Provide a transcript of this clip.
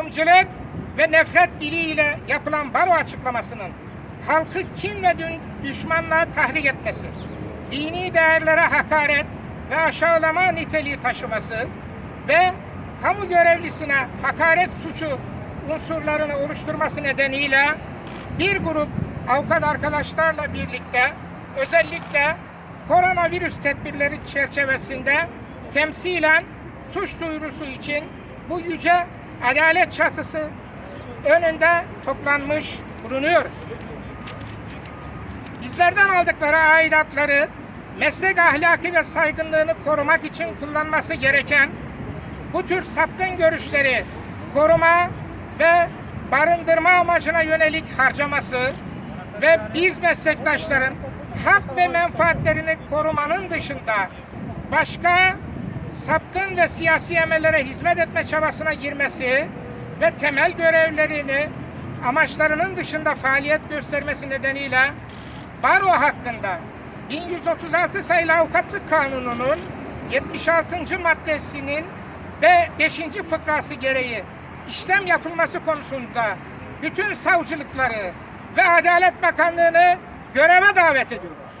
ayrımcılık ve nefret diliyle yapılan baro açıklamasının halkı kin ve düşmanlığa tahrik etmesi, dini değerlere hakaret ve aşağılama niteliği taşıması ve kamu görevlisine hakaret suçu unsurlarını oluşturması nedeniyle bir grup avukat arkadaşlarla birlikte özellikle koronavirüs tedbirleri çerçevesinde temsilen suç duyurusu için bu yüce adalet çatısı önünde toplanmış bulunuyoruz. Bizlerden aldıkları aidatları meslek ahlaki ve saygınlığını korumak için kullanması gereken bu tür sapkın görüşleri koruma ve barındırma amacına yönelik harcaması ve biz meslektaşların hak ve menfaatlerini korumanın dışında başka sapkın ve siyasi emellere hizmet etme çabasına girmesi ve temel görevlerini amaçlarının dışında faaliyet göstermesi nedeniyle baro hakkında 1136 sayılı avukatlık kanununun 76. maddesinin ve 5. fıkrası gereği işlem yapılması konusunda bütün savcılıkları ve Adalet Bakanlığı'nı göreve davet ediyoruz.